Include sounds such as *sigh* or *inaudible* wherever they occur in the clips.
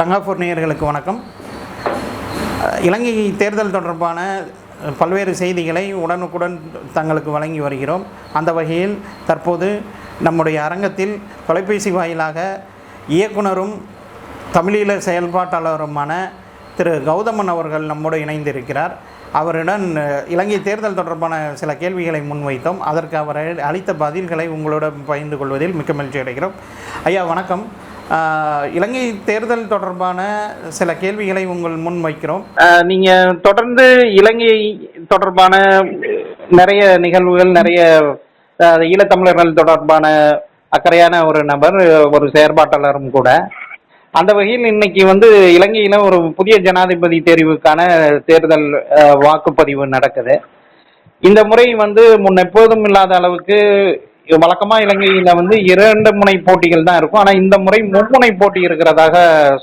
லங்காபூர் நேயர்களுக்கு வணக்கம். இலங்கை தேர்தல் தொடர்பான பல்வேறு செய்திகளை உடனுக்குடன் தங்களுக்கு வழங்கி வருகிறோம். அந்த வகையில் தற்போது நம்முடைய அரங்கத்தில் தொலைபேசி வாயிலாக இயக்குனரும் தமிழீழ செயல்பாட்டாளருமான திரு கௌதமன் அவர்கள் நம்மோடு இணைந்திருக்கிறார். அவருடன் இலங்கை தேர்தல் தொடர்பான சில கேள்விகளை முன்வைத்தோம். அதற்கு அவர் அளித்த பதில்களை உங்களோட பகிர்ந்து கொள்வதில் மிக்க மகிழ்ச்சி அடைகிறோம். ஐயா வணக்கம். இலங்கை தேர்தல் தொடர்பான சில கேள்விகளை உங்கள் முன் வைக்கிறோம். நீங்க தொடர்ந்து இலங்கை தொடர்பான நிறைய நிகழ்வுகள் நிறைய ஈழத்தமிழர்கள் தொடர்பான அக்கறையான ஒரு நபர் ஒரு செயற்பாட்டாளரும் கூட. அந்த வகையில் இன்னைக்கு வந்து இலங்கையில ஒரு புதிய ஜனாதிபதி தேர்வுக்கான தேர்தல் வாக்குப்பதிவு நடக்குது. இந்த முறை வந்து முன் எப்போதும் இல்லாத அளவுக்கு வழக்கமா இலங்கையில வந்து இரண்டு முனை போட்டிகள் தான் இருக்கும். ஆனா இந்த முறை மும்முனை போட்டி இருக்கிறதாக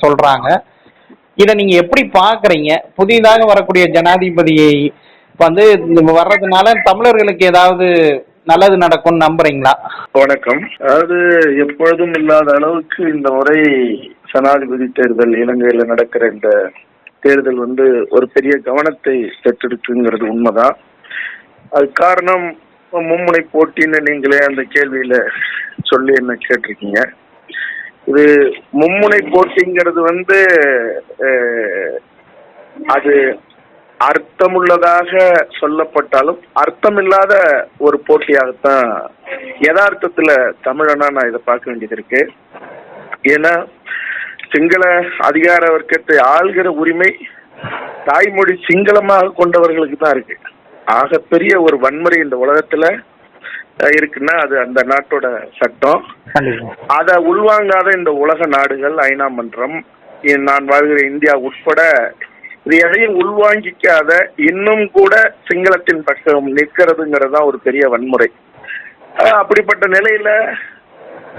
சொல்றாங்க. இதை நீங்க எப்படி பாக்குறீங்க புதிதாக வரக்கூடிய ஜனாதிபதியை வந்து வர்றதுனால தமிழர்களுக்கு ஏதாவது நல்லது நடக்கும்னு நம்புறீங்களா? வணக்கம். அதாவது எப்பொழுதும் இல்லாத அளவுக்கு இந்த முறை ஜனாதிபதி தேர்தல் இலங்கையில நடக்கிற இந்த தேர்தல் வந்து ஒரு பெரிய கவனத்தை பெற்றிருக்குங்கிறது உண்மைதான். அது காரணம் மும்முனை போட்டின்னு நீங்களே அந்த கேள்வியில சொல்லி என்ன கேட்டிருக்கீங்க. இது மும்முனை போட்டிங்கிறது வந்து அது அர்த்தமுள்ளதாக சொல்லப்பட்டாலும் அர்த்தமில்லாத ஒரு போட்டியாகத்தான் யதார்த்தத்துல தமிழனா நான் இதை பார்க்க வேண்டியது இருக்கு. ஏன்னா சிங்கள அதிகார வர்க்கத்தை ஆள்கிற உரிமை தாய்மொழி சிங்களமாக கொண்டவர்களுக்கு தான் இருக்கு. ஆகப்பெரிய ஒரு வன்முறை இந்த உலகத்துல இருக்குன்னா அது அந்த நாட்டோட சட்டம். அதை உள்வாங்காத இந்த உலக நாடுகள் ஐநா மன்றம் நான் வாழ்கிற இந்தியா உட்பட இது எதையும் உள்வாங்கிக்காத இன்னும் கூட சிங்களத்தின் பக்கம் நிற்கிறதுங்கிறது ஒரு பெரிய வன்முறை. அப்படிப்பட்ட நிலையில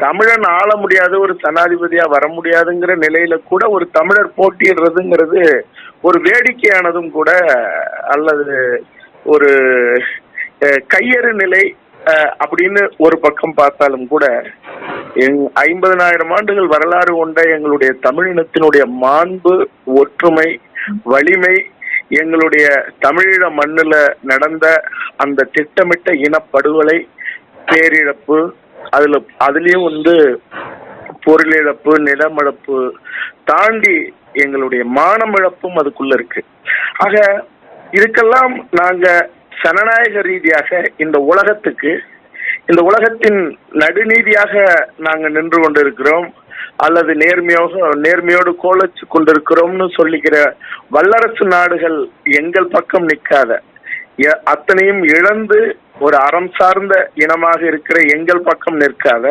தமிழன் ஆள முடியாத ஒரு ஜனாதிபதியா வர முடியாதுங்கிற நிலையில கூட ஒரு தமிழர் போட்டியிடுறதுங்கிறது ஒரு வேடிக்கையானதும் கூட அல்லது ஒரு கையறு நிலை அப்படின்னு ஒரு பக்கம் பார்த்தாலும் கூட எங் ஐம்பதனாயிரம் ஆண்டுகள் வரலாறு கொண்ட எங்களுடைய தமிழினத்தினுடைய மாண்பு ஒற்றுமை வலிமை எங்களுடைய தமிழீழ மண்ணுல நடந்த அந்த திட்டமிட்ட இனப்படுகொலை பேரிழப்பு அதுல அதுலயும் வந்து பொருளிழப்பு நிலமிழப்பு தாண்டி எங்களுடைய மானமிழப்பும் அதுக்குள்ள இருக்கு. ஆக இதுக்கெல்லாம் நாங்க சனநாயக ரீதியாக இந்த உலகத்துக்கு இந்த உலகத்தின் நடுநீதியாக நாங்க நின்று கொண்டிருக்கிறோம். அல்லது நேர்மையாக நேர்மையோடு கோலச்சு கொண்டிருக்கிறோம்னு சொல்லிக்கிற வல்லரசு நாடுகள் எங்கள் பக்கம் நிற்காத எ- அத்தனையும் இழந்து ஒரு அறம் சார்ந்த இனமாக இருக்கிற எங்கள் பக்கம் நிற்காத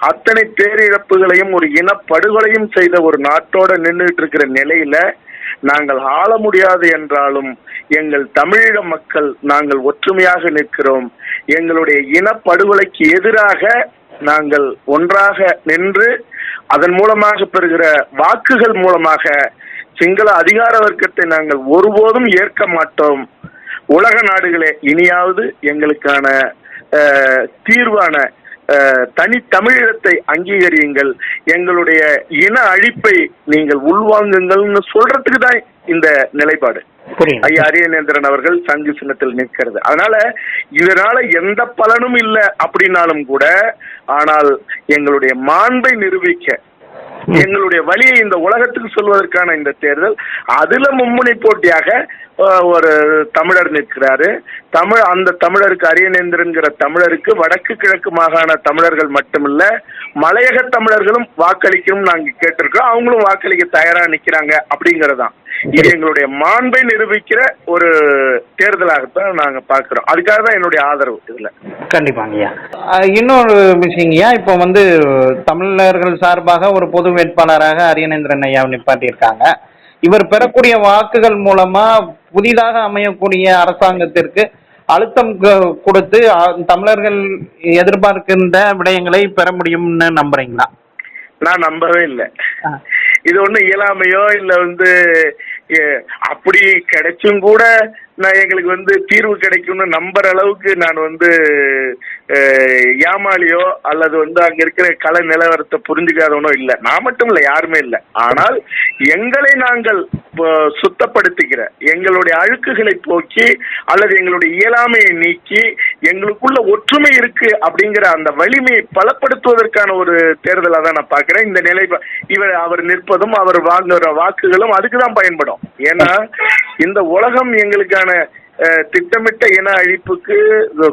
அத்தனை பேரிழப்புகளையும் ஒரு இனப்படுகொலையும் செய்த ஒரு நாட்டோட நின்றுட்டு இருக்கிற நிலையில நாங்கள் ஆள முடியாது என்றாலும் எங்கள் தமிழக மக்கள் நாங்கள் ஒற்றுமையாக நிற்கிறோம். எங்களுடைய இனப்படுகொலைக்கு எதிராக நாங்கள் ஒன்றாக நின்று அதன் மூலமாக பெறுகிற வாக்குகள் மூலமாக சிங்கள அதிகார வர்க்கத்தை நாங்கள் ஒருபோதும் ஏற்க மாட்டோம். உலக நாடுகளே இனியாவது எங்களுக்கான அஹ், தீர்வான அஹ், தனி தமிழீழத்தை அங்கீகரியுங்கள். எங்களுடைய இன அழிப்பை நீங்கள் உள்வாங்குங்கள்னு சொல்றதுக்கு தான் இந்த நிலைப்பாடு. ஐயா அரியநேந்திரன் அவர்கள் சங்கு சின்னத்தில் நிற்கிறது. அதனால இதனால எந்த பலனும் இல்லை அப்படின்னாலும் கூட ஆனால் எங்களுடைய மாண்பை நிரூபிக்க *laughs* எங்களுடைய வழியை இந்த உலகத்துக்கு சொல்வதற்கான இந்த தேர்தல். அதுல மும்முனை போட்டியாக ஒரு தமிழர் நிற்கிறாரு. தமிழ் அந்த தமிழருக்கு அரியநேந்திரன்கிற தமிழருக்கு வடக்கு கிழக்கு மாகாண தமிழர்கள் மட்டுமில்ல மலையக தமிழர்களும் வாக்களிக்கணும் நாங்க கேட்டிருக்கோம். அவங்களும் வாக்களிக்க தயாரா நிக்கிறாங்க அப்படிங்கறதான் இது எங்களுடைய மாண்பை நிரூபிக்கிற ஒரு தேர்தலாகத்தான் நாங்க பாக்குறோம் அதுக்காக தான் என்னுடைய ஆதரவு இதுல. கண்டிப்பாங்கய்யா இன்னொரு விஷயங்கய்யா இப்போ வந்து தமிழர்கள் சார்பாக ஒரு பொது வேட்பாளராக அரியநேந்திரன் ஐயா நிப்பாட்டியிருக்காங்க. இவர் பெறக்கூடிய வாக்குகள் மூலமா புதிதாக அமையக்கூடிய அரசாங்கத்திற்கு அழுத்தம் கொடுத்து தமிழர்கள் எதிர்பார்க்கின்ற விடயங்களை பெற முடியும்னு நம்புறீங்களா? நான் நம்பவே இல்லை. இது ஒண்ணும் இயலாமையோ இல்ல வந்து அப்படி கிடைச்சும் கூட நான் எங்களுக்கு வந்து தீர்வு கிடைக்கும்னு நம்புற அளவுக்கு நான் வந்து ஏமாளியோ அல்லது வந்து அங்க இருக்கிற கல நிலவரத்தை புரிஞ்சுக்காதவனோ இல்ல. நான் மட்டும் இல்ல யாருமே இல்ல. ஆனால் எங்களை நாங்கள் சுத்தப்படுத்துகிற எங்களுடைய அழுக்குகளை போக்கி அல்லது எங்களுடைய இயலாமையை நீக்கி எங்களுக்குள்ள ஒற்றுமை இருக்கு அப்படிங்கிற அந்த வலிமையை பலப்படுத்துவதற்கான ஒரு தேர்தலாக தான் நான் பாக்குறேன் இந்த நிலை இவர் அவர் நிற்பதும் அவர் வாங்குற வாக்குகளும் அதுக்கு தான் பயன்படும். ஏன்னா இந்த உலகம் எங்களுக்கான அஹ், திட்டமிட்ட இன அழிப்புக்கு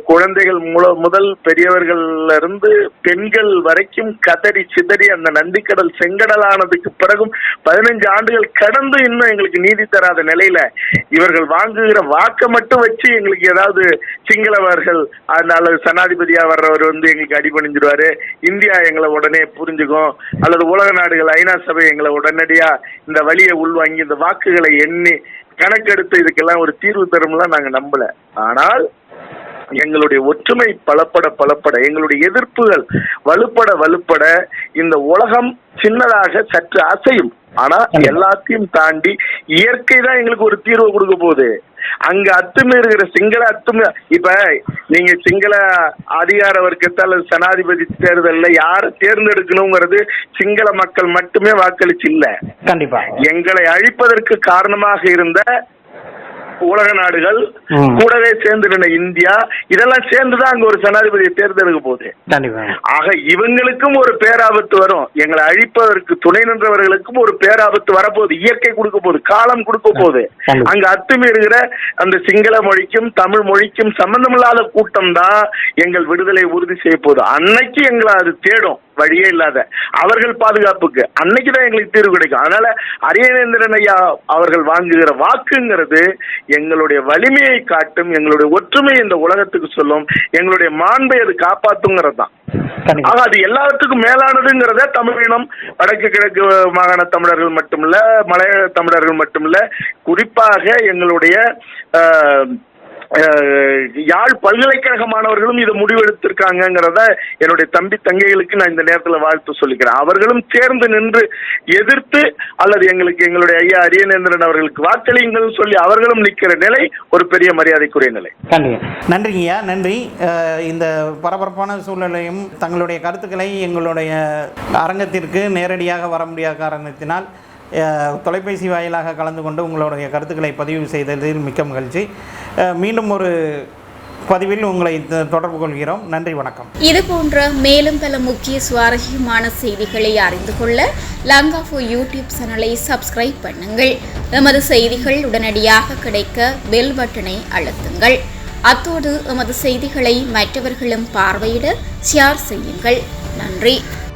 குழந்தைகள் முல முதல் பெரியவர்கள்ல இருந்து பெண்கள் வரைக்கும் கதறி சிதறி அந்த நந்திக்கடல் செங்கடலானதுக்கு பிறகும் பதினஞ்சு ஆண்டுகள் கடந்து இன்னும் எங்களுக்கு நீதி தராத நிலையில இவர்கள் வாங்குகிற வாக்கை மட்டும் வச்சு எங்களுக்கு ஏதாவது சிங்களவர்கள் அந்த அல்லது சனாதிபதியா வர்றவர் வந்து எங்களுக்கு அடிபணிஞ்சிருவாரு. இந்தியா எங்களை உடனே புரிஞ்சுக்கும். அல்லது உலக நாடுகள் ஐநா சபை எங்களை உடனடியா இந்த வழியை உள்வாங்கி இந்த வாக்குகளை எண்ணி கணக்கெடுத்து இதுக்கெல்லாம் ஒரு தீர்வு தரும்லாம் நாங்க நம்பல. ஆனால் எங்களுடைய ஒற்றுமை பலப்பட பலப்பட எங்களுடைய எதிர்ப்புகள் வலுப்பட வலுப்பட இந்த உலகம் சின்னதாக சற்று அசையும். ஆனா எல்லாத்தையும் தாண்டி இயற்கை தான் எங்களுக்கு ஒரு தீர்வு கொடுக்க போகுது. அங்க அத்துமீறுகிற சிங்கள அத்துமீ இப்ப நீங்க சிங்கள அதிகார வர்க்கத்தை அல்லது சனாதிபதி தேர்தல்ல யாரை தேர்ந்தெடுக்கணுங்கிறது சிங்கள மக்கள் மட்டுமே வாக்களிச்சு இல்ல. கண்டிப்பா. எங்களை அழிப்பதற்கு காரணமாக இருந்த உலக நாடுகள். கூடவே சேர்ந்து நின்ன இந்தியா இதெல்லாம் சேர்ந்துதான் அங்க ஒரு ஜனாதிபதியை தேர்ந்தெடுக்க போகுது. ஆக இவங்களுக்கும் ஒரு பேராபத்து வரும். எங்களை அழிப்பதற்கு துணை நின்றவர்களுக்கும் ஒரு பேராபத்து வரப்போகுது. இயற்கை கொடுக்க போகுது. காலம் கொடுக்க போகுது. அங்க அத்துமீறுகிற அந்த சிங்கள மொழிக்கும் தமிழ் மொழிக்கும் சம்பந்தமில்லாத கூட்டம் தான் எங்கள் விடுதலை உறுதி செய்ய போகுது. அன்னைக்கு எங்களை அது தேடும். வழியே இல்லாத. அவர்கள் பாதுகாப்புக்கு. அன்னைக்கு தான் எங்களுக்கு தீர்வு கிடைக்கும். அதனால அரியநேந்திரன் ஐயா அவர்கள் வாங்குகிற வாக்குங்கிறது எங்களுடைய வலிமையை காட்டும் எங்களுடைய ஒற்றுமையை இந்த உலகத்துக்கு சொல்லும் எங்களுடைய மாண்பை அது காப்பாத்துங்கிறது தான். ஆக அது எல்லாத்துக்கும் மேலானதுங்கிறத தமிழினம் வடக்கு கிழக்கு மாகாண தமிழர்கள் மட்டுமில்ல மலையாள தமிழர்கள் மட்டுமில்ல குறிப்பாக எங்களுடைய யாழ் பல்கலைக்கழக மாணவர்களும் இதை முடிவெடுத்திருக்காங்கிறத என்னுடைய தம்பி தங்கைகளுக்கு நான் இந்த நேரத்தில் வாழ்த்து சொல்லிக்கிறேன். அவர்களும் சேர்ந்து நின்று எதிர்த்து அல்லது எங்களுக்கு எங்களுடைய ஐயா அரியநேந்திரன் அவர்களுக்கு வாக்களியுங்கள் சொல்லி அவர்களும் நிற்கிற நிலை ஒரு பெரிய மரியாதைக்குரிய நிலை. நன்றி நன்றிங்கய்யா நன்றி. இந்த பரபரப்பான சூழ்நிலையும் தங்களுடைய கருத்துக்களை எங்களுடைய அரங்கத்திற்கு நேரடியாக வர முடியாத காரணத்தினால் தொலைபேசி வாயிலாக கலந்து கொண்டு உங்களுடைய கருத்துக்களை பதிவு செய்ததில் மிக்க மகிழ்ச்சி. மீண்டும் ஒரு பதிவில் உங்களை தொடர்பு கொள்கிறோம். நன்றி வணக்கம். இது போன்ற மேலும் பல முக்கிய சுவாரஸ்யமான செய்திகளை அறிந்து கொள்ள லங்காஃபோ யூடியூப் சேனலை சப்ஸ்கிரைப் பண்ணுங்கள். எமது செய்திகள் உடனடியாக கிடைக்க பெல் பட்டனை அழுத்துங்கள். அத்தோடு எமது செய்திகளை மற்றவர்களும் பார்வையிட ஷேர் செய்யுங்கள். நன்றி.